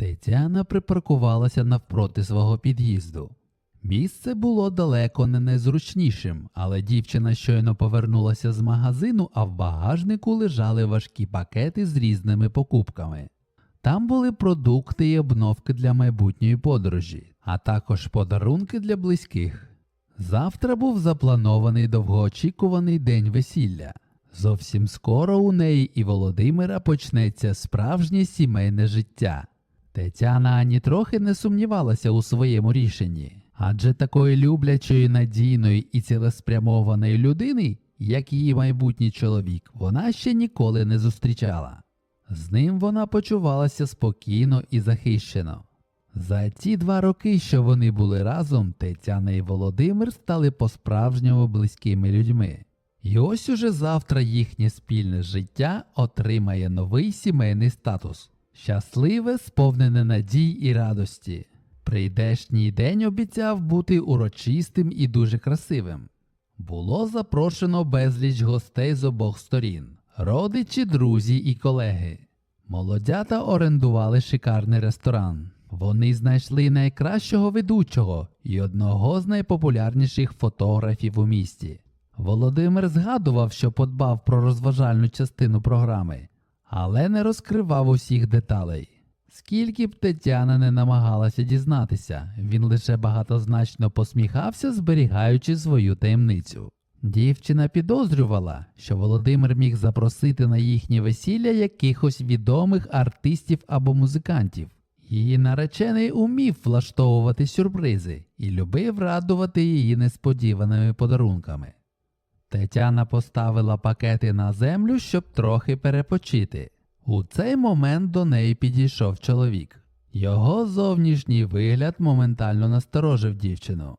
Тетяна припаркувалася навпроти свого під'їзду. Місце було далеко не найзручнішим, але дівчина щойно повернулася з магазину, а в багажнику лежали важкі пакети з різними покупками. Там були продукти і обновки для майбутньої подорожі, а також подарунки для близьких. Завтра був запланований довгоочікуваний день весілля. Зовсім скоро у неї і Володимира почнеться справжнє сімейне життя. Тетяна ані трохи не сумнівалася у своєму рішенні, адже такої люблячої, надійної і цілеспрямованої людини, як її майбутній чоловік, вона ще ніколи не зустрічала. З ним вона почувалася спокійно і захищено. За ті два роки, що вони були разом, Тетяна і Володимир стали по-справжньому близькими людьми. І ось уже завтра їхнє спільне життя отримає новий сімейний статус щасливе, сповнене надій і радості. Прийдешній день обіцяв бути урочистим і дуже красивим. Було запрошено безліч гостей з обох сторін, родичі, друзі і колеги. Молодята орендували шикарний ресторан. Вони знайшли найкращого ведучого і одного з найпопулярніших фотографів у місті. Володимир згадував, що подбав про розважальну частину програми, але не розкривав усіх деталей. Скільки б Тетяна не намагалася дізнатися, він лише багатозначно посміхався, зберігаючи свою таємницю. Дівчина підозрювала, що Володимир міг запросити на їхнє весілля якихось відомих артистів або музикантів. Її наречений умів влаштовувати сюрпризи і любив радувати її несподіваними подарунками. Тетяна поставила пакети на землю, щоб трохи перепочити. У цей момент до неї підійшов чоловік. Його зовнішній вигляд моментально насторожив дівчину.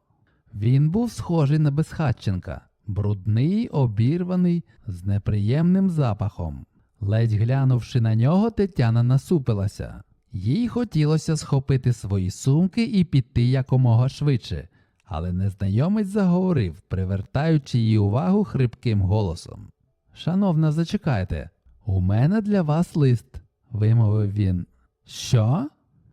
Він був схожий на безхатченка, брудний, обірваний, з неприємним запахом. Ледь глянувши на нього, Тетяна насупилася. Їй хотілося схопити свої сумки і піти якомога швидше, але незнайомець заговорив, привертаючи її увагу хрипким голосом. Шановна, зачекайте, у мене для вас лист, вимовив він. Що?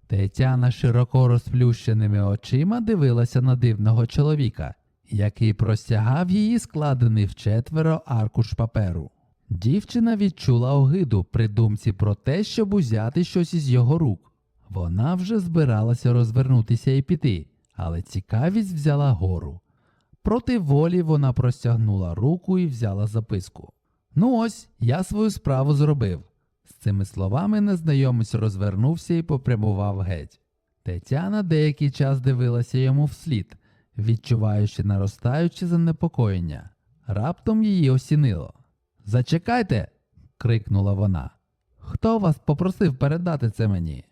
Тетяна широко розплющеними очима дивилася на дивного чоловіка, який простягав її складений вчетверо аркуш паперу. Дівчина відчула огиду при думці про те, щоб узяти щось із його рук. Вона вже збиралася розвернутися і піти, але цікавість взяла гору. Проти волі вона простягнула руку і взяла записку. Ну ось, я свою справу зробив. З цими словами незнайомець розвернувся і попрямував геть. Тетяна деякий час дивилася йому вслід, відчуваючи наростаюче занепокоєння. Раптом її осінило. Зачекайте. крикнула вона. Хто вас попросив передати це мені?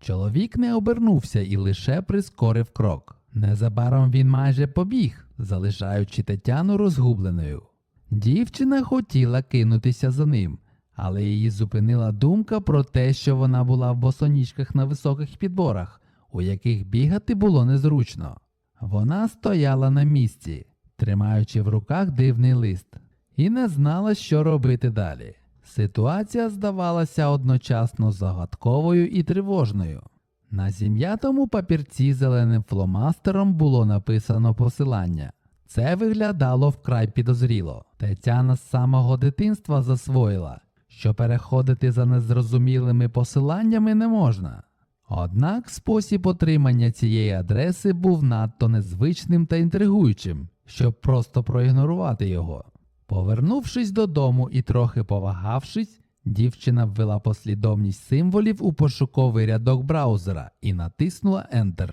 Чоловік не обернувся і лише прискорив крок. Незабаром він майже побіг, залишаючи Тетяну розгубленою. Дівчина хотіла кинутися за ним, але її зупинила думка про те, що вона була в босоніжках на високих підборах, у яких бігати було незручно. Вона стояла на місці, тримаючи в руках дивний лист, і не знала, що робити далі. Ситуація здавалася одночасно загадковою і тривожною. На зім'ятому папірці зеленим фломастером було написано посилання. Це виглядало вкрай підозріло. Тетяна з самого дитинства засвоїла, що переходити за незрозумілими посиланнями не можна. Однак спосіб отримання цієї адреси був надто незвичним та інтригуючим, щоб просто проігнорувати його. Повернувшись додому і трохи повагавшись, дівчина ввела послідовність символів у пошуковий рядок браузера і натиснула Enter.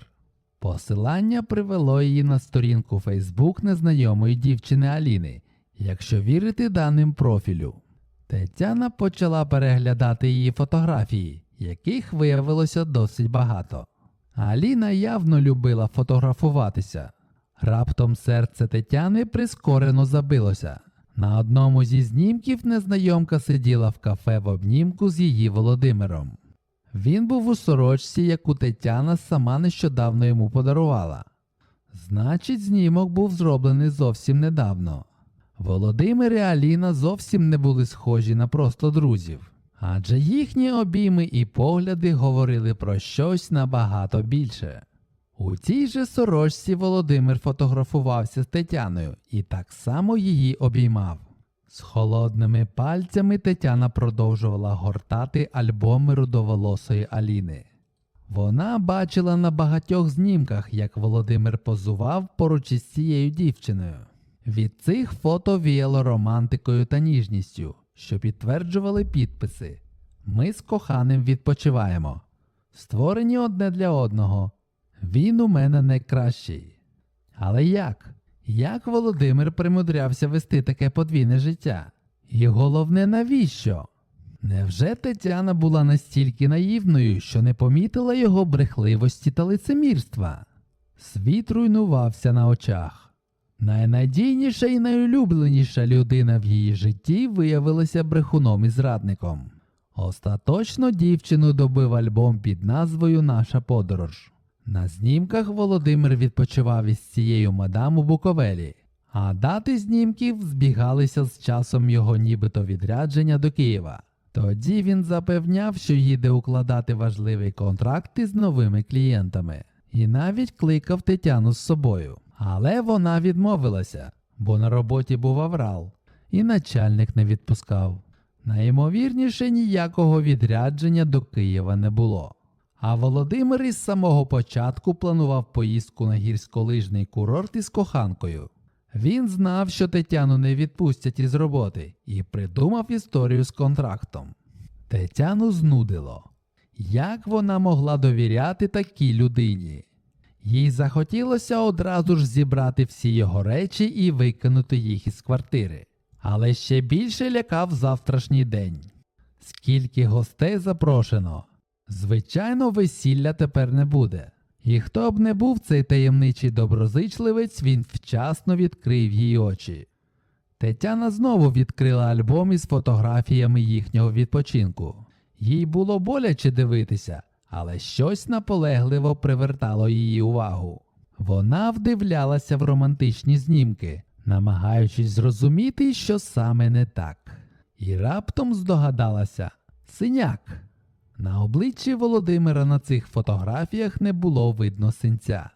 Посилання привело її на сторінку Facebook незнайомої дівчини Аліни, якщо вірити даним профілю. Тетяна почала переглядати її фотографії, яких виявилося досить багато. Аліна явно любила фотографуватися. Раптом серце Тетяни прискорено забилося. На одному зі знімків незнайомка сиділа в кафе в обнімку з її Володимиром. Він був у сорочці, яку Тетяна сама нещодавно йому подарувала. Значить, знімок був зроблений зовсім недавно. Володимир і Аліна зовсім не були схожі на просто друзів. Адже їхні обійми і погляди говорили про щось набагато більше. У цій же сорочці Володимир фотографувався з Тетяною і так само її обіймав. З холодними пальцями Тетяна продовжувала гортати альбоми рудоволосої Аліни. Вона бачила на багатьох знімках, як Володимир позував поруч із цією дівчиною. Від цих фото віяло романтикою та ніжністю, що підтверджували підписи. Ми з коханим відпочиваємо. Створені одне для одного. Він у мене найкращий. Але як? Як Володимир примудрявся вести таке подвійне життя? І головне, навіщо? Невже Тетяна була настільки наївною, що не помітила його брехливості та лицемірства? Світ руйнувався на очах. Найнадійніша і найулюбленіша людина в її житті виявилася брехуном і зрадником. Остаточно дівчину добив альбом під назвою Наша подорож. На знімках Володимир відпочивав із цією мадам у Буковелі, а дати знімків збігалися з часом його нібито відрядження до Києва. Тоді він запевняв, що їде укладати важливий контракт із новими клієнтами, і навіть кликав Тетяну з собою. Але вона відмовилася, бо на роботі був аврал, і начальник не відпускав. Найімовірніше ніякого відрядження до Києва не було. А Володимир із самого початку планував поїздку на гірськолижний курорт із коханкою. Він знав, що Тетяну не відпустять із роботи, і придумав історію з контрактом. Тетяну знудило. Як вона могла довіряти такій людині? Їй захотілося одразу ж зібрати всі його речі і викинути їх із квартири. Але ще більше лякав завтрашній день. Скільки гостей запрошено? Звичайно, весілля тепер не буде. І хто б не був цей таємничий доброзичливець, він вчасно відкрив її очі. Тетяна знову відкрила альбом із фотографіями їхнього відпочинку. Їй було боляче дивитися, але щось наполегливо привертало її увагу. Вона вдивлялася в романтичні знімки, намагаючись зрозуміти, що саме не так. І раптом здогадалася синяк. На обличчі Володимира на цих фотографіях не було видно синця.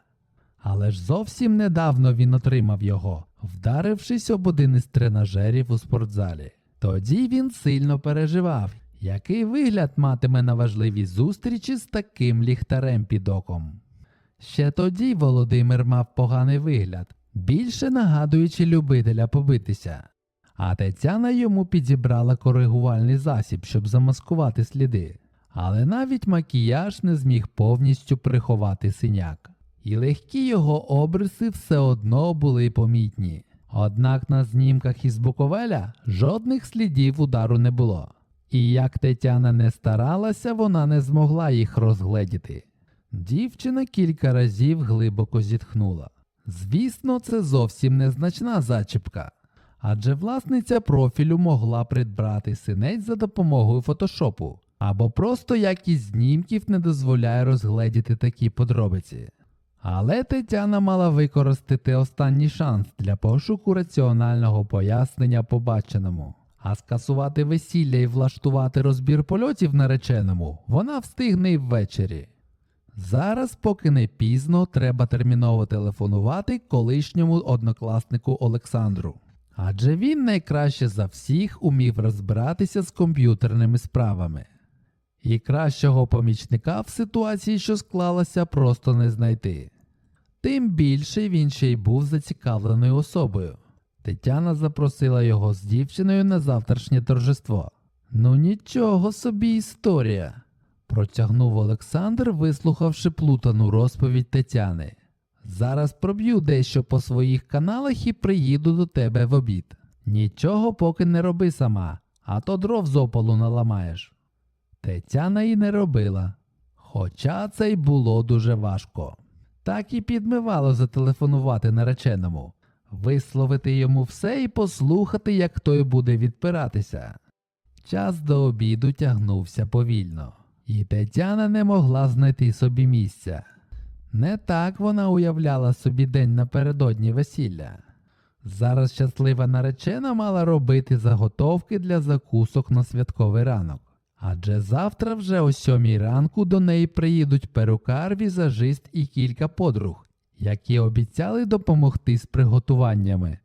Але ж зовсім недавно він отримав його, вдарившись об один із тренажерів у спортзалі. Тоді він сильно переживав, який вигляд матиме на важливій зустрічі з таким ліхтарем під оком. Ще тоді Володимир мав поганий вигляд, більше нагадуючи любителя побитися. А Тетяна йому підібрала коригувальний засіб, щоб замаскувати сліди. Але навіть макіяж не зміг повністю приховати синяк. І легкі його обриси все одно були помітні. Однак на знімках із Буковеля жодних слідів удару не було. І як Тетяна не старалася, вона не змогла їх розгледіти. Дівчина кілька разів глибоко зітхнула. Звісно, це зовсім незначна зачіпка, адже власниця профілю могла придбати синець за допомогою фотошопу, або просто якість знімків не дозволяє розгледіти такі подробиці. Але Тетяна мала використати останній шанс для пошуку раціонального пояснення побаченому. А скасувати весілля і влаштувати розбір польотів нареченому вона встигне й ввечері. Зараз, поки не пізно, треба терміново телефонувати колишньому однокласнику Олександру. Адже він найкраще за всіх умів розбиратися з комп'ютерними справами. І кращого помічника в ситуації, що склалася, просто не знайти. Тим більше він ще й був зацікавленою особою. Тетяна запросила його з дівчиною на завтрашнє торжество. Ну нічого собі історія, протягнув Олександр, вислухавши плутану розповідь Тетяни. Зараз проб'ю дещо по своїх каналах і приїду до тебе в обід. Нічого поки не роби сама, а то дров з опалу наламаєш. Тетяна і не робила, хоча це й було дуже важко. Так і підмивало зателефонувати нареченому, висловити йому все і послухати, як той буде відпиратися. Час до обіду тягнувся повільно, і Тетяна не могла знайти собі місця. Не так вона уявляла собі день напередодні весілля. Зараз щаслива наречена мала робити заготовки для закусок на святковий ранок. Адже завтра вже о сьомій ранку до неї приїдуть перукар, візажист і кілька подруг, які обіцяли допомогти з приготуваннями.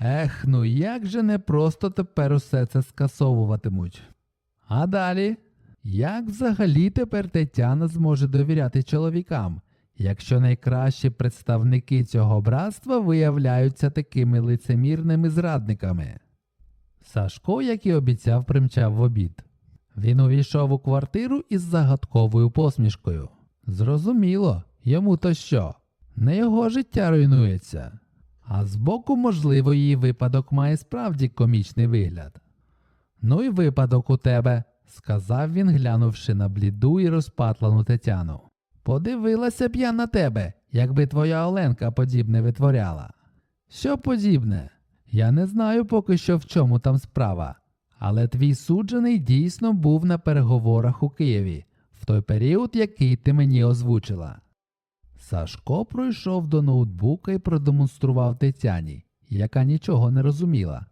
Ех, ну як же не просто тепер усе це скасовуватимуть. А далі? Як взагалі тепер Тетяна зможе довіряти чоловікам, якщо найкращі представники цього братства виявляються такими лицемірними зрадниками? Сашко, як і обіцяв, примчав в обід. Він увійшов у квартиру із загадковою посмішкою. Зрозуміло, йому то що? Не його життя руйнується. А збоку, можливо, її випадок має справді комічний вигляд. Ну і випадок у тебе, сказав він, глянувши на бліду і розпатлану Тетяну. Подивилася б я на тебе, якби твоя Оленка подібне витворяла. Що подібне? Я не знаю поки що в чому там справа, але твій суджений дійсно був на переговорах у Києві в той період, який ти мені озвучила. Сашко пройшов до ноутбука і продемонстрував Тетяні, яка нічого не розуміла.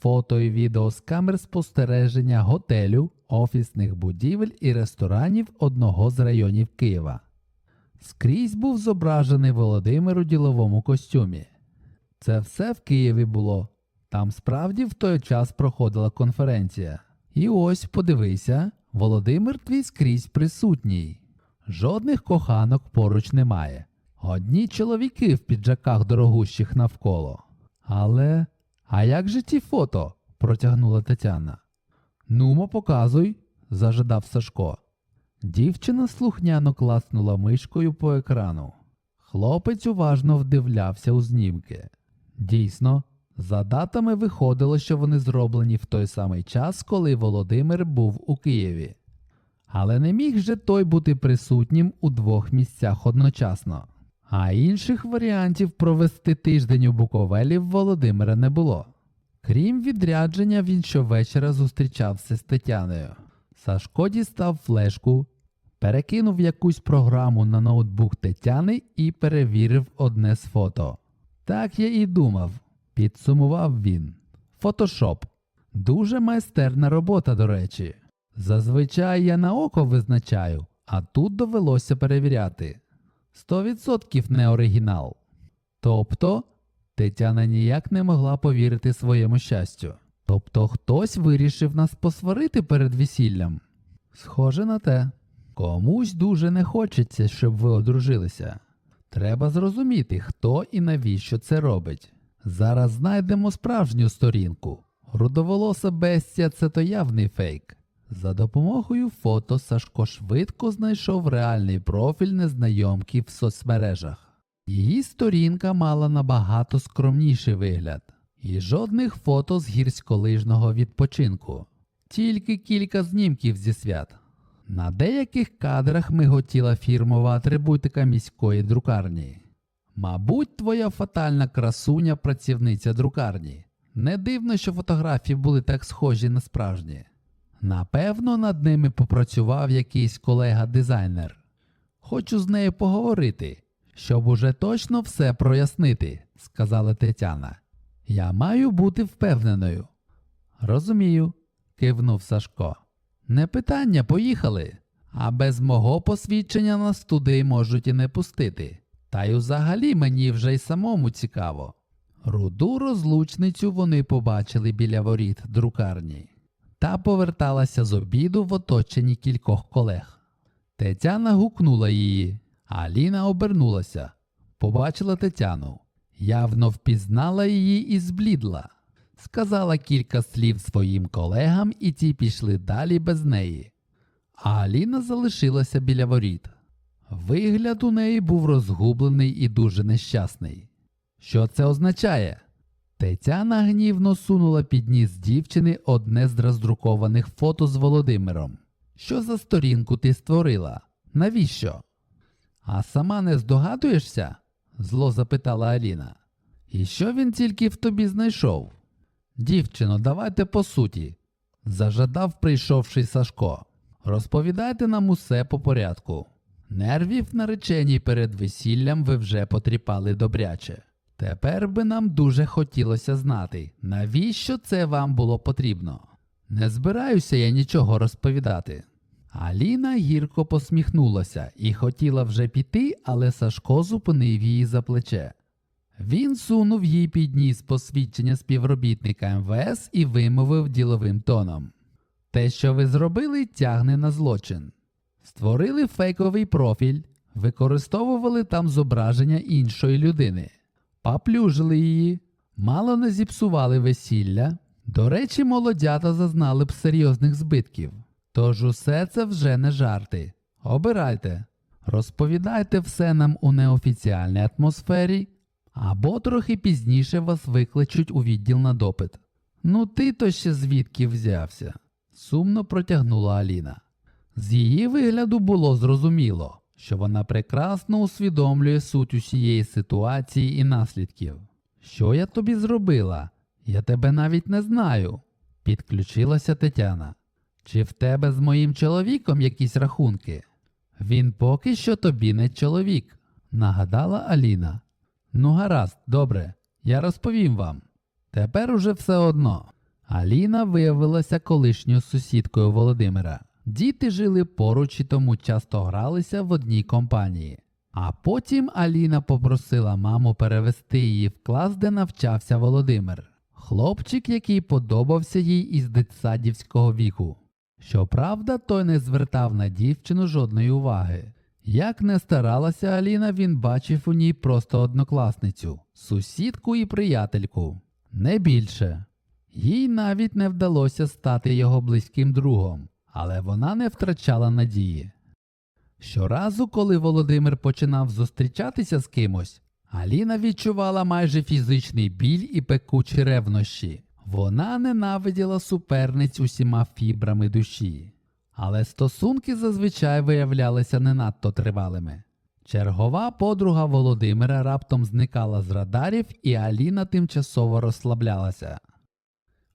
Фото і відео з камер спостереження готелю, офісних будівель і ресторанів одного з районів Києва. Скрізь був зображений Володимир у діловому костюмі. Це все в Києві було. Там справді в той час проходила конференція. І ось, подивися, Володимир твій скрізь присутній. Жодних коханок поруч немає. Одні чоловіки в піджаках дорогущих навколо. Але. А як же ті фото? протягнула Тетяна. Нумо, показуй, зажадав Сашко. Дівчина слухняно класнула мишкою по екрану. Хлопець уважно вдивлявся у знімки. Дійсно, за датами виходило, що вони зроблені в той самий час, коли Володимир був у Києві. Але не міг же той бути присутнім у двох місцях одночасно. А інших варіантів провести тиждень у Буковелі в Володимира не було. Крім відрядження, він щовечора зустрічався з Тетяною. Сашко дістав флешку, перекинув якусь програму на ноутбук Тетяни і перевірив одне з фото. Так я і думав, підсумував він. Фотошоп. Дуже майстерна робота, до речі. Зазвичай я на око визначаю, а тут довелося перевіряти. Сто відсотків не оригінал. Тобто, Тетяна ніяк не могла повірити своєму щастю. Тобто хтось вирішив нас посварити перед весіллям. Схоже на те. Комусь дуже не хочеться, щоб ви одружилися. Треба зрозуміти, хто і навіщо це робить. Зараз знайдемо справжню сторінку. Рудоволоса бестія це то явний фейк. За допомогою фото Сашко швидко знайшов реальний профіль незнайомки в соцмережах. Її сторінка мала набагато скромніший вигляд, і жодних фото з гірськолижного відпочинку, тільки кілька знімків зі свят. На деяких кадрах миготіла фірмова атрибутика міської друкарні. Мабуть, твоя фатальна красуня працівниця друкарні. Не дивно, що фотографії були так схожі на справжні. Напевно, над ними попрацював якийсь колега-дизайнер. Хочу з нею поговорити, щоб уже точно все прояснити, сказала Тетяна. Я маю бути впевненою. Розумію, кивнув Сашко. Не питання, поїхали. А без мого посвідчення нас туди можуть і не пустити. Та й взагалі мені вже й самому цікаво. Руду розлучницю вони побачили біля воріт друкарні. Та поверталася з обіду в оточенні кількох колег. Тетяна гукнула її, а Ліна обернулася. Побачила Тетяну. Явно впізнала її і зблідла. Сказала кілька слів своїм колегам, і ті пішли далі без неї. А Аліна залишилася біля воріт. Вигляд у неї був розгублений і дуже нещасний. Що це означає? Тетяна гнівно сунула під ніс дівчини одне з роздрукованих фото з Володимиром. Що за сторінку ти створила? Навіщо? А сама не здогадуєшся? зло запитала Аліна. І що він тільки в тобі знайшов? Дівчино, давайте по суті, зажадав прийшовший Сашко. Розповідайте нам усе по порядку. Нервів нареченій перед весіллям ви вже потріпали добряче. Тепер би нам дуже хотілося знати, навіщо це вам було потрібно. Не збираюся я нічого розповідати. Аліна гірко посміхнулася і хотіла вже піти, але Сашко зупинив її за плече. Він сунув їй під ніс посвідчення співробітника МВС і вимовив діловим тоном. Те, що ви зробили, тягне на злочин. Створили фейковий профіль, використовували там зображення іншої людини, поплюжили її, мало не зіпсували весілля. До речі, молодята зазнали б серйозних збитків. Тож усе це вже не жарти. Обирайте, розповідайте все нам у неофіціальній атмосфері, або трохи пізніше вас викличуть у відділ на допит. Ну ти то ще звідки взявся? сумно протягнула Аліна. З її вигляду було зрозуміло, що вона прекрасно усвідомлює суть усієї ситуації і наслідків. Що я тобі зробила? Я тебе навіть не знаю, підключилася Тетяна. Чи в тебе з моїм чоловіком якісь рахунки? Він поки що тобі не чоловік, нагадала Аліна. Ну, гаразд, добре, я розповім вам. Тепер уже все одно. Аліна виявилася колишньою сусідкою Володимира. Діти жили поруч і тому часто гралися в одній компанії. А потім Аліна попросила маму перевести її в клас, де навчався Володимир, хлопчик, який подобався їй із дитсадівського віку. Щоправда, той не звертав на дівчину жодної уваги. Як не старалася Аліна, він бачив у ній просто однокласницю, сусідку і приятельку. Не більше. Їй навіть не вдалося стати його близьким другом, але вона не втрачала надії. Щоразу, коли Володимир починав зустрічатися з кимось, Аліна відчувала майже фізичний біль і пекучі ревнощі. Вона ненавиділа суперниць усіма фібрами душі. Але стосунки зазвичай виявлялися не надто тривалими. Чергова подруга Володимира раптом зникала з радарів, і Аліна тимчасово розслаблялася.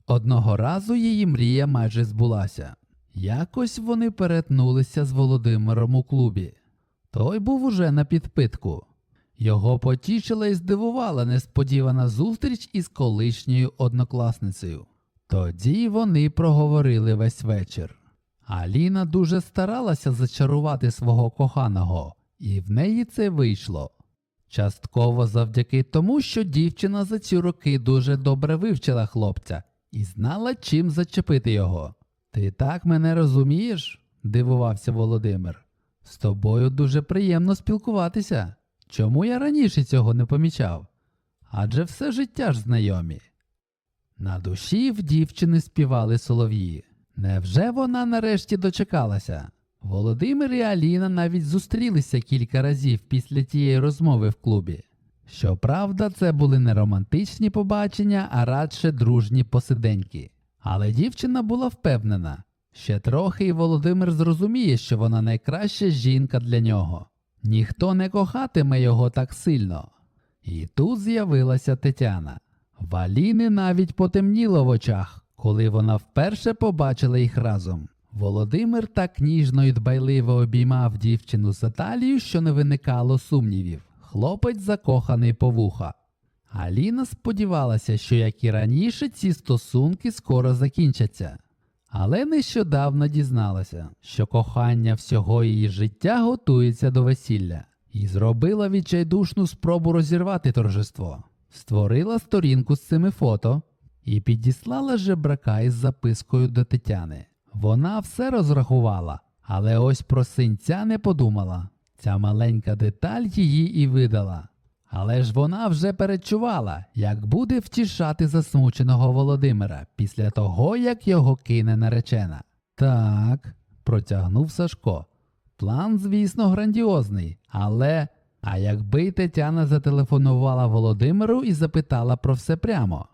Одного разу її мрія майже збулася. Якось вони перетнулися з Володимиром у клубі. Той був уже на підпитку. Його потішила і здивувала несподівана зустріч із колишньою однокласницею. Тоді вони проговорили весь вечір. Аліна дуже старалася зачарувати свого коханого, і в неї це вийшло. Частково завдяки тому, що дівчина за ці роки дуже добре вивчила хлопця і знала, чим зачепити його. Ти так мене розумієш? дивувався Володимир. З тобою дуже приємно спілкуватися. Чому я раніше цього не помічав? Адже все життя ж знайомі. На душі в дівчини співали солов'ї. Невже вона нарешті дочекалася? Володимир і Аліна навіть зустрілися кілька разів після тієї розмови в клубі. Щоправда, це були не романтичні побачення, а радше дружні посиденьки. Але дівчина була впевнена, ще трохи і Володимир зрозуміє, що вона найкраща жінка для нього. Ніхто не кохатиме його так сильно. І тут з'явилася Тетяна. В Аліни навіть потемніло в очах, коли вона вперше побачила їх разом. Володимир так ніжно і дбайливо обіймав дівчину за талію, що не виникало сумнівів. Хлопець закоханий по вуха. Аліна сподівалася, що як і раніше, ці стосунки скоро закінчаться. Але нещодавно дізналася, що кохання всього її життя готується до весілля, і зробила відчайдушну спробу розірвати торжество, створила сторінку з цими фото і підіслала жебрака із запискою до Тетяни. Вона все розрахувала, але ось про синця не подумала. Ця маленька деталь її і видала. Але ж вона вже передчувала, як буде втішати засмученого Володимира після того, як його кине наречена. Так, протягнув Сашко. План, звісно, грандіозний, але. А якби Тетяна зателефонувала Володимиру і запитала про все прямо,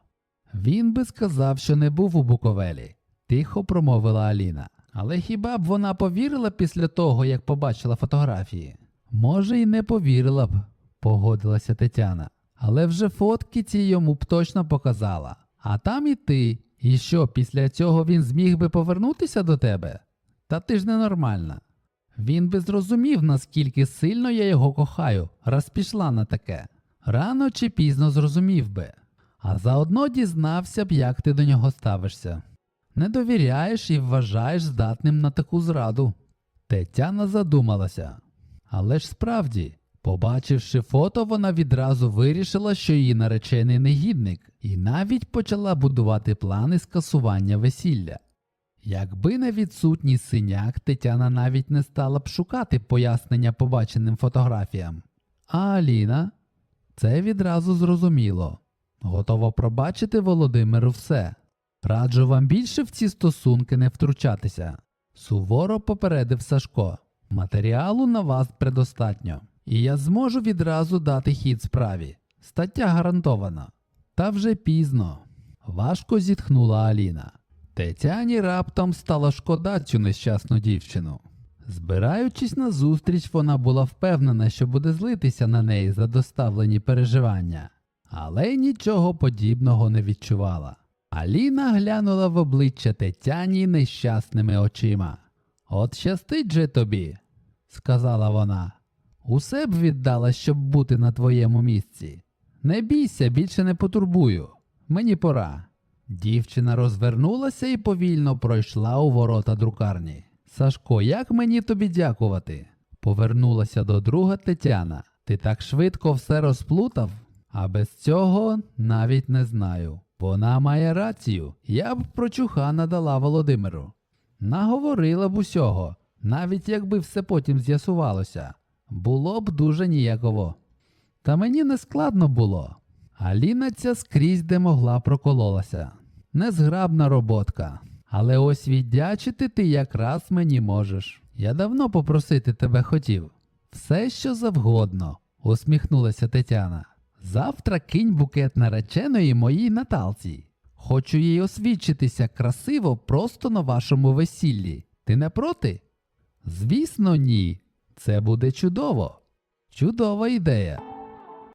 він би сказав, що не був у Буковелі, тихо промовила Аліна. Але хіба б вона повірила після того, як побачила фотографії? Може, й не повірила б, погодилася Тетяна. Але вже фотки ці йому б точно показала. А там і ти. І що, після цього він зміг би повернутися до тебе? Та ти ж ненормальна. Він би зрозумів, наскільки сильно я його кохаю, раз пішла на таке. Рано чи пізно зрозумів би, а заодно дізнався б, як ти до нього ставишся. Не довіряєш і вважаєш здатним на таку зраду. Тетяна задумалася. Але ж справді, побачивши фото, вона відразу вирішила, що її наречений негідник, і навіть почала будувати плани скасування весілля. Якби не відсутній синяк, Тетяна навіть не стала б шукати пояснення побаченим фотографіям. А Аліна це відразу зрозуміло. Готова пробачити Володимиру все. Раджу вам більше в ці стосунки не втручатися. Суворо попередив Сашко. Матеріалу на вас предостатньо, і я зможу відразу дати хід справі. Стаття гарантована. Та вже пізно. Важко зітхнула Аліна. Тетяні раптом стало шкода цю нещасну дівчину. Збираючись на зустріч, вона була впевнена, що буде злитися на неї за доставлені переживання, але нічого подібного не відчувала. Аліна глянула в обличчя Тетяні нещасними очима. От щастить же тобі, сказала вона. Усе б віддала, щоб бути на твоєму місці. Не бійся, більше не потурбую. Мені пора. Дівчина розвернулася і повільно пройшла у ворота друкарні. Сашко, як мені тобі дякувати? Повернулася до друга Тетяна. Ти так швидко все розплутав, а без цього навіть не знаю. Вона має рацію, я б прочуха надала Володимиру. Наговорила б усього, навіть якби все потім з'ясувалося. Було б дуже ніяково. Та мені не складно було. Аліна ця скрізь де могла прокололася. Незграбна роботка. Але ось віддячити ти якраз мені можеш. Я давно попросити тебе хотів. Все, що завгодно, усміхнулася Тетяна. Завтра кинь букет нареченої моїй Наталці. Хочу їй освідчитися красиво просто на вашому весіллі. Ти не проти? Звісно, ні. Це буде чудово. Чудова ідея.